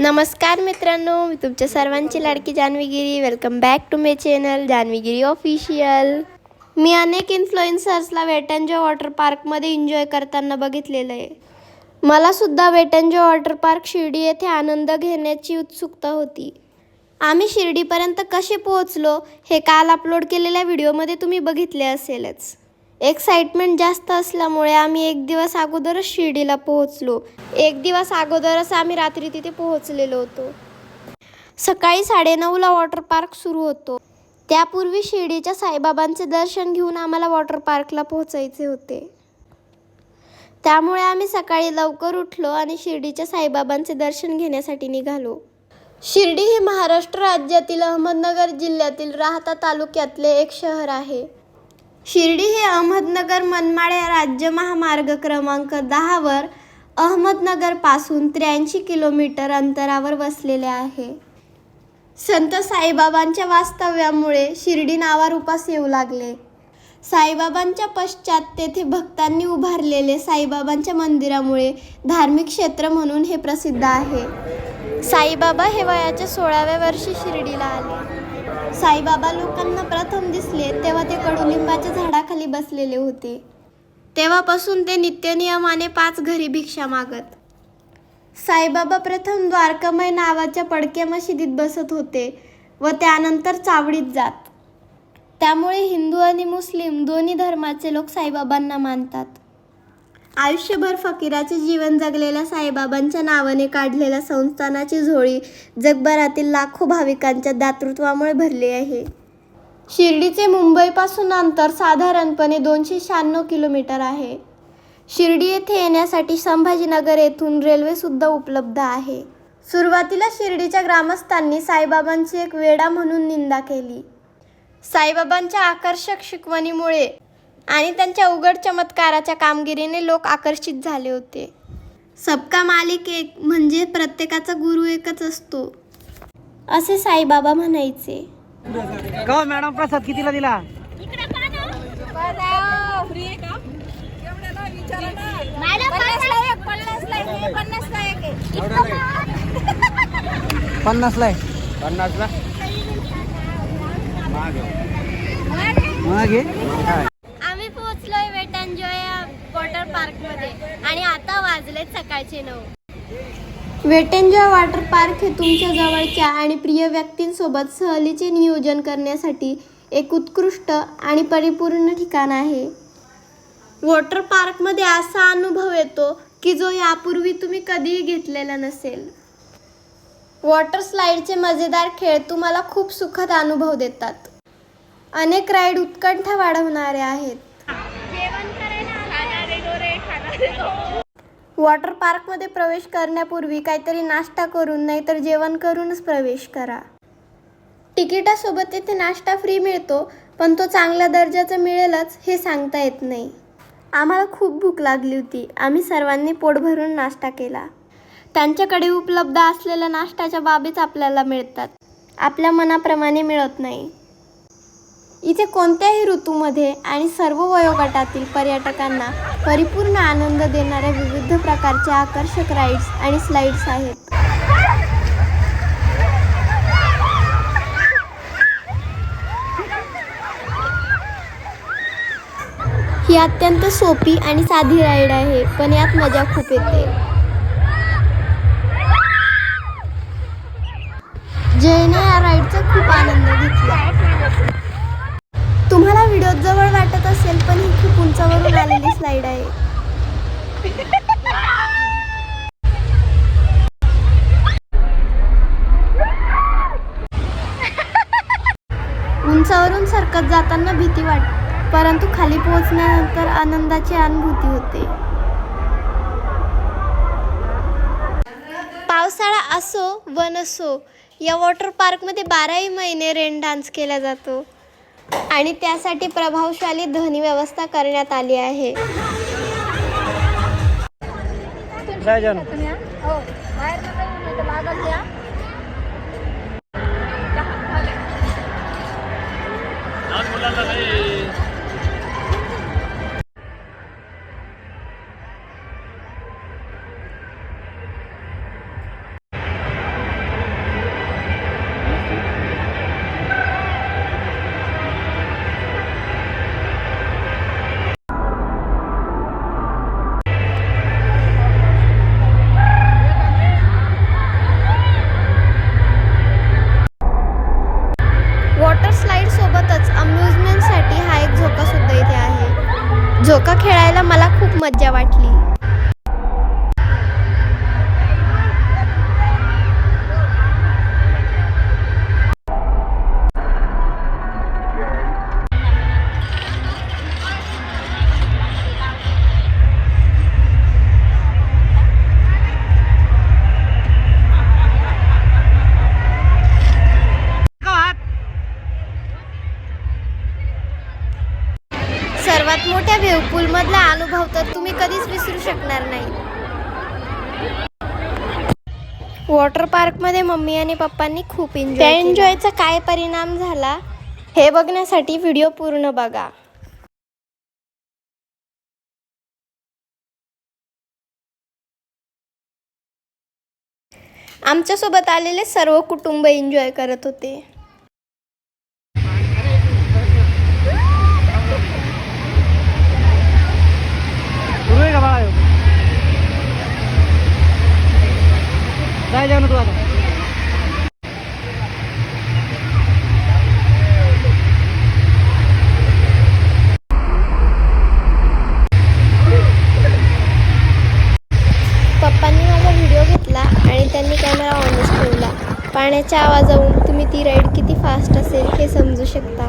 नमस्कार मित्रांनो मी तुमच्या सर्वांची लाडकी Janhavigiri welcome back to my channel Janhavigiri official मी अनेक इन्फ्लुएन्सर्सला वेटनजॉय वॉटर पार्कमध्ये एन्जॉय करताना बघितलेलं आहे. मला सुद्धा वॉटर पार्क शिर्डी येथे आनंद घेण्याची उत्सुकता होती. आम्ही शिर्डीपर्यंत कसे पोहोचलो हे काल अपलोड केलेल्या व्हिडिओमध्ये तुम्ही बघितले असेलच. एक्साइटमेंट जास्त असल्यामुळे आम्ही एक दिवस अगोदरच शिर्डीला पोहोचलो. एक दिवस अगोदरच आम्ही रात्री तिथे पोहोचलेलो होतो. सकाळी साडेनऊला वॉटर पार्क सुरू होतो. त्यापूर्वी शिर्डीच्या साईबाबांचे दर्शन घेऊन आम्हाला वॉटर पार्कला पोहोचायचे होते. त्यामुळे आम्ही सकाळी लवकर उठलो आणि शिर्डीच्या साईबाबांचे दर्शन घेण्यासाठी निघालो. शिर्डी हे महाराष्ट्र राज्यातील अहमदनगर जिल्ह्यातील राहता तालुक्यातले एक शहर आहे. शिर्डी हे अहमदनगर मनमाड या राज्य महामार्ग क्रमांक दहावर अहमदनगरपासून त्र्याऐंशी किलोमीटर अंतरावर वसलेले आहे. संत साईबाबांच्या वास्तव्यामुळे शिर्डी नावारूपास येऊ लागले. साईबाबांच्या पश्चात तेथे भक्तांनी उभारलेले साईबाबांच्या मंदिरामुळे धार्मिक क्षेत्र म्हणून हे प्रसिद्ध आहे. साईबाबा हे वयाच्या सोळाव्या वर्षी शिर्डीला आले. साईबाबा लोकांना प्रथम दिसले तेव्हा ते कडुलिंबाच्या झाडाखाली बसलेले होते. तेव्हापासून ते नित्यनियमाने पाच घरी भिक्षा मागत. साईबाबा प्रथम द्वारकामय नावाच्या पडक्या मशिदीत बसत होते व त्यानंतर चावडीत जात. त्यामुळे हिंदू आणि मुस्लिम दोन्ही धर्माचे लोक साईबाबांना मानतात. आयुष्यभर फकीराचे जीवन जगलेल्या साईबाबांच्या नावाने काढलेल्या संस्थानाची झोळी जगभरातील लाखो भाविकांच्या दातृत्वामुळे भरली आहे. शिर्डीचे मुंबईपासून अंतर साधारणपणे दोनशे शहाण्णव किलोमीटर आहे. शिर्डी येथे येण्यासाठी संभाजीनगर येथून रेल्वेसुद्धा उपलब्ध आहे. सुरुवातीला शिर्डीच्या ग्रामस्थांनी साईबाबांची एक वेडा म्हणून निंदा केली. साईबाबांच्या आकर्षक शिकवणीमुळे आणि त्यांच्या उघड चमत्काराच्या कामगिरीने लोक आकर्षित झाले होते. सबका मालिक एक म्हणजे प्रत्येकाचा गुरु एकच असतो. असे साईबाबा म्हणायचे. का हो, मॅडम प्रसाद कितीला दिला? पन्नासला आहे. पन्नासला मागे आम्ही पोहोचलोय वेट एन्जॉय वॉटर पार्कमध्ये आणि आता वाजले सकाळचे नऊ. वेटेंजॉय वॉटर पार्क हे तुमच्या जवळच्या आणि प्रिय व्यक्तींसोबत सहलीचे नियोजन करण्यासाठी एक उत्कृष्ट आणि परिपूर्ण ठिकाण आहे. वॉटर पार्कमध्ये असा अनुभव येतो की जो यापूर्वी तुम्ही कधीही घेतलेला नसेल. वॉटर स्लाईडचे मजेदार खेळ तुम्हाला खूप सुखद अनुभव देतात. अनेक राईड उत्कंठा वाढवणारे आहेत. वॉटर पार्कमध्ये प्रवेश करण्यापूर्वी काहीतरी नाश्ता करून नाहीतर जेवण करूनच प्रवेश करा. तिकिटासोबत तिथे नाश्ता फ्री मिळतो पण तो चांगल्या दर्जाचा मिळेलच हे सांगता येत नाही. आम्हाला खूप भूक लागली होती. आम्ही सर्वांनी पोट भरून नाश्ता केला. त्यांच्याकडे उपलब्ध असलेल्या नाश्त्याच्या बाबीच आपल्याला मिळतात. आपल्या मनाप्रमाणे मिळत नाही. इथे कोणत्याही ऋतूमध्ये आणि सर्व वयोगटातील पर्यटकांना परिपूर्ण आनंद देणाऱ्या विविध प्रकारच्या आकर्षक राईड्स आणि स्लाइड्स आहेत. ही अत्यंत सोपी आणि साधी राईड आहे पण यात मजा खूप येते. जयने या राईडचा खूप आनंद घेतला. तुम्हाला व्हिडिओ जवळ वाटत असेल पण ही खूप उंचावरून आलेली स्लाइड आहे. उंचावरून सरकत जाताना भीती वाटते परंतु खाली पोहोचल्यानंतर आनंदाची अनुभूती होते. पावसाळा असो व नसो या वॉटर पार्कमध्ये बाराही महिने रेन डान्स केला जातो. आणि त्यासाठी प्रभावशाली ध्वनी व्यवस्था करण्यात आली आहे. मज्जा वाटली. सर्वात मोठ्या व्हेव मधला अनुभव तर तुम्ही कधीच विसरू शकणार नाही. वॉटर पार्कमध्ये मम्मी आणि पप्पांनी खूप एन्जॉय एन्जॉयचा काय परिणाम झाला हे बघण्यासाठी व्हिडिओ पूर्ण बघा. आमच्यासोबत आलेले सर्व कुटुंब एन्जॉय करत होते. आणि कॅमेरा ऑनच ठेवला. पाण्याच्या आवाजावरून तुम्ही ती राईड किती फास्ट असेल हे समजू शकता.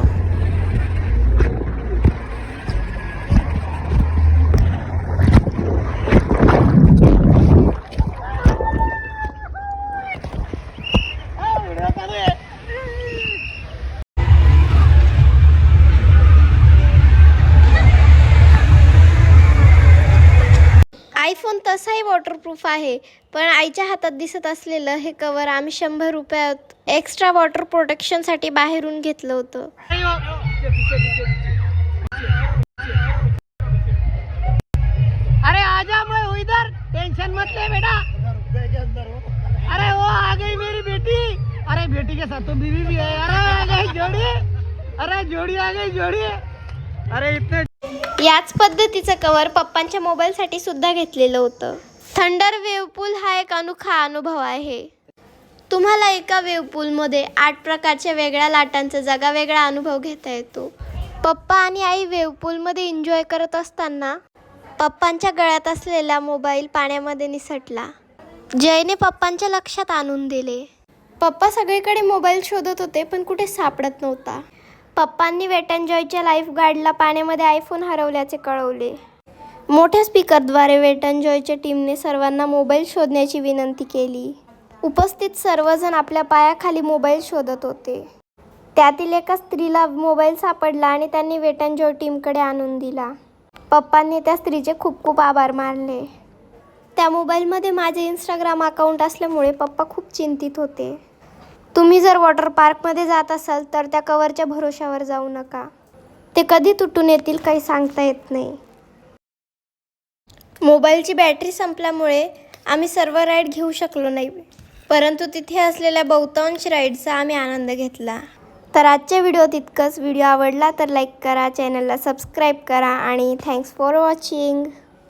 वॉटरप्रूफ आहे. पण आईच्या हातात दिसत असलेलं हे कवर आम्ही शंभर रुपयात एक्स्ट्रा वॉटर प्रोटेक्शनसाठी बाहेरून घेतलं होतं. अरे आजा मैं हूँ इधर. टेंशन मत ले बेटा. अरे वो आ गई मेरी बेटी. अरे बेटी के साथ तो बीवी भी है अरे आ गई जोड़ी. अरे जोड़ी आ गई जोड़ी. अरे इतने याच पद्धतीचं कवर पप्पांच्या मोबाईलसाठी सुद्धा घेतलेलं होतं. थंडर वेवपूल हा एक अनोखा अनुभव आहे. तुम्हाला एका वेवपूलमध्ये आठ प्रकारच्या वेगळ्या लाटांचा जगा वेगळा अनुभव घेता येतो. पप्पा आणि आई वेवपूलमध्ये एन्जॉय करत असताना पप्पांच्या गळ्यात असलेला मोबाईल पाण्यामध्ये निसटला. जयने पप्पांच्या लक्षात आणून दिले. पप्पा सगळीकडे मोबाईल शोधत होते पण कुठे सापडत नव्हता. पप्पांनी वेट अँड जॉयच्या लाईफ गार्डला पाण्यामध्ये आयफोन हरवल्याचे कळवले. मोठ्या स्पीकरद्वारे वेट टीमने सर्वांना मोबाईल शोधण्याची विनंती केली. उपस्थित सर्वजण आपल्या पायाखाली मोबाईल शोधत होते. त्यातील एका स्त्रीला मोबाईल सापडला आणि त्यांनी वेट टीमकडे आणून दिला. पप्पांनी त्या स्त्रीचे खूप खूप आभार मानले. त्या मोबाईलमध्ये माझे इंस्टाग्राम अकाउंट असल्यामुळे पप्पा खूप चिंतित होते. तुम्ही जर वॉटर पार्कमध्ये जात असाल तर त्या कवरच्या भरोशावर जाऊ नका. ते कधी तुटून येतील काही सांगता येत नाही. मोबाईलची बॅटरी संपल्यामुळे आम्ही सर्व राईड घेऊ शकलो नाही. परंतु तिथे असलेल्या बहुतांश राईडचा आम्ही आनंद घेतला. तर आजच्या व्हिडिओ तितकंच व्हिडिओ आवडला तर लाईक करा चॅनलला सबस्क्राईब करा आणि थँक्स फॉर वॉचिंग.